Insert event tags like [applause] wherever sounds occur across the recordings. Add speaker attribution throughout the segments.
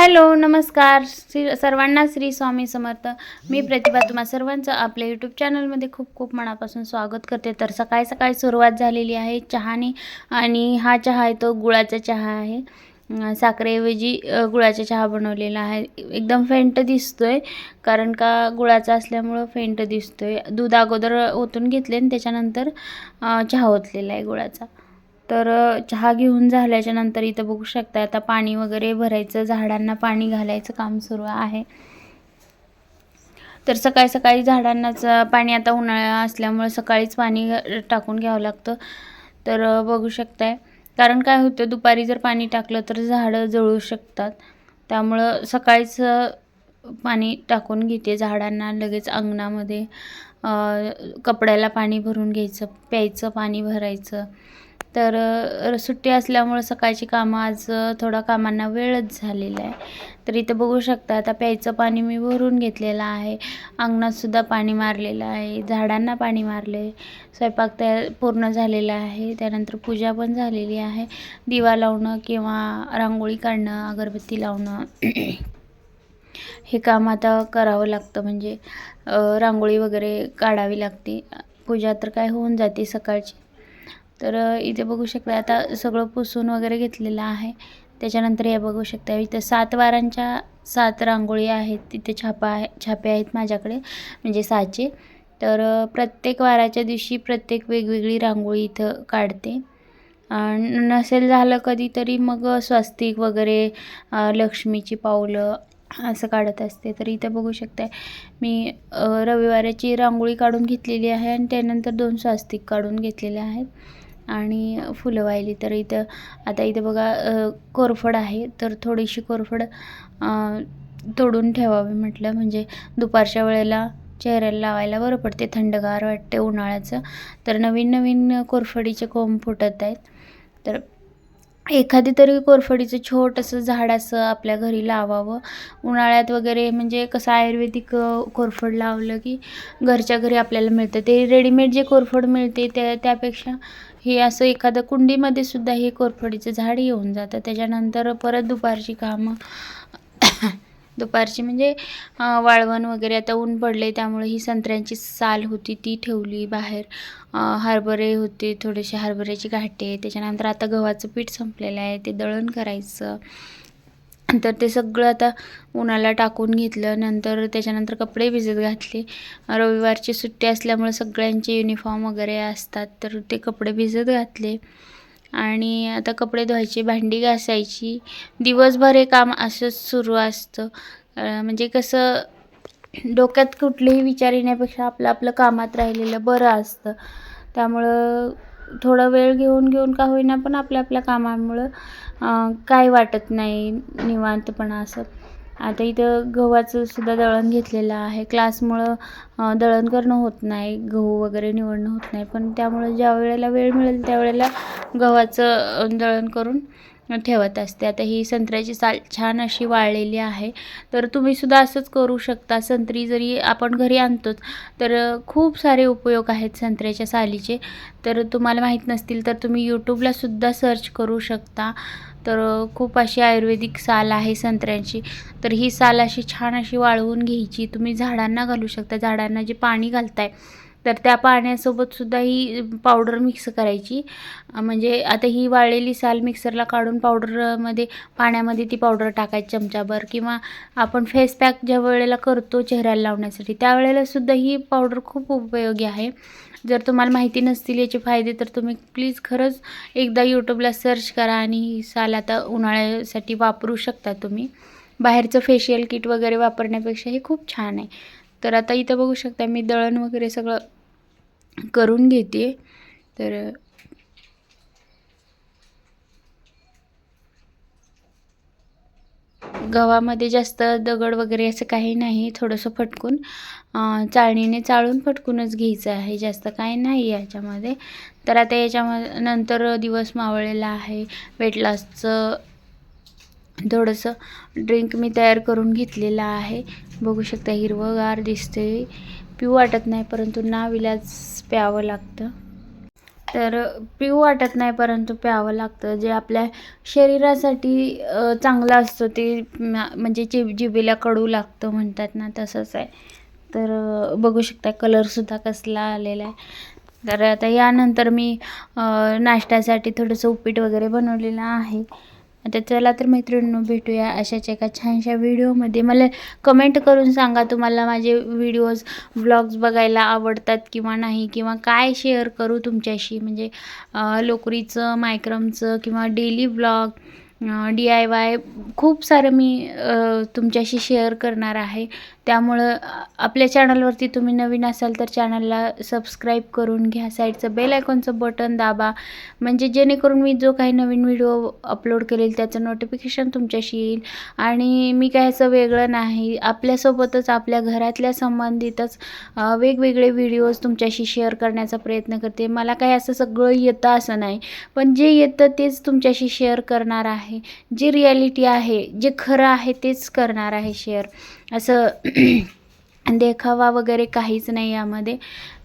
Speaker 1: Hello नमस्कार. श्री सर्वांना श्री स्वामी समर्थ. मी प्रतिभा तुम्हा सर्वांचं आपल्या यूट्यूब चॅनलमध्ये खूप खूप मनापासून स्वागत करते. तर सकाळी सकाळी सुरुवात झालेली आहे चहाने आणि हा चहा आहे तो गुळाचा चहा आहे. साखरेऐवजी गुळाचा चहा बनवलेला आहे. एकदम फेंट दिसतो आहे कारण का गुळाचा असल्यामुळं फेंट दिसतो आहे दूध अगोदर ओतून घेतले आणि त्याच्यानंतर चहा ओतलेला आहे गुळाचा. तर चहा घेऊन झाल्याच्यानंतर इथं बघू शकता आता पाणी वगैरे भरायचं झाडांना पाणी घालायचं काम सुरू आहे. तर सकाळी सकाळी झाडांनाच पाणी आता उन्हाळा असल्यामुळं सकाळीच पाणी टाकून घ्यावं लागतं. तर बघू शकताय. कारण काय होतं दुपारी जर पाणी टाकलं तर झाडं जळू शकतात. त्यामुळं सकाळीच पाणी टाकून घेते झाडांना लगेच अंगणामध्ये कपड्याला पाणी भरून घ्यायचं प्यायचं पाणी भरायचं. तर सुट्टी असल्यामुळं सकाळची कामं आज थोडा कामांना वेळच झालेला आहे. तर इथं बघू शकता आता प्यायचं पाणी मी भरून घेतलेलं आहे. अंगणातसुद्धा पाणी मारलेलं आहे. झाडांना पाणी मारलं आहे स्वयंपाक तयार पूर्ण झालेला आहे. त्यानंतर पूजा पण झालेली आहे. दिवा लावणं किंवा रांगोळी काढणं अगरबत्ती लावणं हे काम आता करावं लागतं. म्हणजे रांगोळी वगैरे काढावी लागते. पूजा तर काय होऊन जाते सकाळची. तर इथे बघू शकता आता सगळं पुसून वगैरे घेतलेलं आहे. त्याच्यानंतर हे बघू शकता इथं सात वारांच्या सात रांगोळी आहेत. तिथे छापा आहे छापे आहेत माझ्याकडे म्हणजे साचे तर प्रत्येक वाराच्या दिवशी प्रत्येक वेगवेगळी रांगोळी इथं काढते. नसेल झालं कधीतरी मग स्वस्तिक वगैरे लक्ष्मीची पावलं असं काढत असते. तर इथं बघू शकते मी रविवाराची रांगोळी काढून घेतलेली आहे आणि त्यानंतर दोन स्वास्तिक काढून घेतलेले आहेत. आणि फुलं वाहिली तर इथं आता इथं बघा कोरफड आहे. तर थोडीशी कोरफड तोडून ठेवावी म्हटलं. म्हणजे दुपारच्या वेळेला चेहऱ्याला लावायला बरं पडते. थंडगार वाटते उन्हाळ्याचं. तर नवीन नवीन कोरफडीचे कोंब फुटत आहेत. तर एखादी तरी कोरफडीचं छोटंसं झाड असं आपल्या घरी लावावं. उन्हाळ्यात वगैरे म्हणजे कसं आयुर्वेदिक कोरफड लावलं की घरच्या घरी आपल्याला मिळतं. ते रेडीमेड जे कोरफड मिळते त्या त्यापेक्षा हे असं एखादं कुंडीमध्ये सुद्धा हे कोरफडीचं झाड येऊन जातं. त्याच्यानंतर परत दुपारची कामं दुपारची. म्हणजे वाळवण वगैरे आता ऊन पडले त्यामुळे ही संत्र्यांची साल होती ती ठेवली बाहेर. हरभरे होते थोडेसे हरभऱ्याची घाटे त्याच्यानंतर आता गव्हाचं पीठ संपलेलं आहे ते दळण करायचं. तर ते सगळं आता उन्हाला टाकून घेतलं नंतर त्याच्यानंतर कपडे भिजत घातले. रविवारची सुट्टी असल्यामुळे सगळ्यांचे युनिफॉर्म वगैरे असतात तर ते कपडे भिजत घातले. आणि आता कपडे धुवायचे भांडी घासायची. दिवसभर हे काम असंच सुरू असतं. म्हणजे कसं डोक्यात कुठलेही विचार येण्यापेक्षा आपलं आपलं कामात राहिलेलं बरं असतं. त्यामुळं थोडा वेळ घेऊन घेऊन का होईना पण आपल्या आपल्या कामामुळं काय वाटत नाही निवांतपणा असं. आता इथं गव्हाचं सुद्धा दळण घेतलेलं आहे. क्लासमुळं दळण करणं होत नाही. गहू वगैरे निवडणं होत नाही. पण त्यामुळे ज्या वेळेला वेळ मिळेल त्यावेळेला गव्हाचं दळण करून ठेवत असते. आता ही संत्र्याची साल छान अशी वाळलेली आहे. तर तुम्ही सुद्धा असंच करू शकता. संत्री जरी आपण घरी आणतोच तर खूप सारे उपयोग आहेत संत्र्याच्या सालीचे. तर तुम्हाला माहीत नसतील तर तुम्ही यूट्यूबला सुद्धा सर्च करू शकता. तर खूप अशी आयुर्वेदिक साल आहे संत्र्यांची. तर ही साल अशी छान अशी वाळवून घ्यायची. तुम्ही झाडांना घालू शकता. झाडांना जे पाणी घालताय तर त्या पाण्यासोबत सुद्धा ही पावडर मिक्स करायची. म्हणजे आता ही वाळलेली साल मिक्सरला काढून पावडरमध्ये पाण्यामध्ये ती पावडर टाकायची चमचाभर किंवा आपण फेस पॅक ज्या वेळेला करतो चेहऱ्याला लावण्यासाठी त्यावेळेलासुद्धा ही पावडर खूप उपयोगी आहे. जर तुम्हाला माहिती नसतील याचे फायदे तर तुम्ही प्लीज खरंच एकदा यूट्यूबला सर्च करा आणि ही साल आता उन्हाळ्यासाठी वापरू शकता तुम्ही. बाहेरचं फेशियल किट वगैरे वापरण्यापेक्षा हे खूप छान आहे. तर आता इथं बघू शकता मी दळण वगैरे सगळं करून घेते. तर गव्हामध्ये जास्त दगड वगैरे असं काही नाही थोडंसं फटकून चाळणीने चाळून फटकूनच घ्यायचं आहे. जास्त काही नाही याच्यामध्ये. तर आता याच्यामध्ये नंतर दिवस मावळलेला आहे. वेट लॉसचं थोडंसं ड्रिंक मी तयार करून घेतलेलं आहे. बघू शकता हिरवंगार दिसते पिऊ वाटत नाही परंतु नाविलाज प्यावं लागतं. तर पिऊ वाटत नाही परंतु प्यावं लागतं. जे आपल्या शरीरासाठी चांगलं असतं ते म्हणजे जि जिबेला कडू लागतं म्हणतात ना तसंच आहे. तर बघू शकता कलरसुद्धा कसला आलेला आहे. तर आता यानंतर मी नाश्त्यासाठी थोडंसं उपीट वगैरे बनवलेलं आहे. आता चला तर मैत्रिणींनो भेटूया अशाच एका छानशा व्हिडिओमध्ये. मला कमेंट करून सांगा तुम्हाला माझे व्हिडिओज व्लॉग्स बघायला आवडतात किंवा नाही किंवा काय शेअर करू तुमच्याशी. म्हणजे लोकरीचं मायक्रमचं किंवा daily vlog D I Y खूप सारं मी तुमच्याशी शेअर करणार आहे. त्यामुळं आपल्या चॅनलवरती तुम्ही नवीन असाल तर चॅनलला सबस्क्राईब करून घ्या. साईडचं बेल आयकॉनचं बटन दाबा. म्हणजे जेणेकरून मी जो काही नवीन व्हिडिओ अपलोड केलेल त्याचं नोटिफिकेशन तुमच्याशी येईल. आणि मी काय असं वेगळं नाही. आपल्यासोबतच आपल्या घरातल्या संबंधितच वेगवेगळे व्हिडिओज तुमच्याशी शेअर करण्याचा प्रयत्न करते. मला काय असं सगळं येतं असं नाही. पण जे येतं तेच तुमच्याशी शेअर करणार आहे. जे रियालिटी आहे जे खरं आहे तेच करणार आहे शेअर. असं [clears throat] देखावा वगैरे काहीच नाही यामध्ये.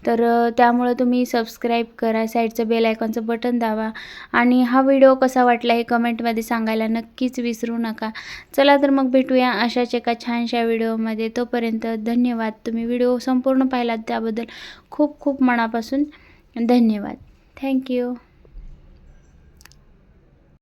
Speaker 1: तर त्यामुळं तुम्ही सबस्क्राईब करा साईडचं बेल आयकॉनचं बटन दावा आणि हा व्हिडिओ कसा वाटला हे कमेंटमध्ये सांगायला नक्कीच विसरू नका. चला तर मग भेटूया अशाच एका छानशा व्हिडिओमध्ये तोपर्यंत धन्यवाद. तुम्ही व्हिडिओ संपूर्ण पाहिलात त्याबद्दल खूप खूप मनापासून धन्यवाद. थँक्यू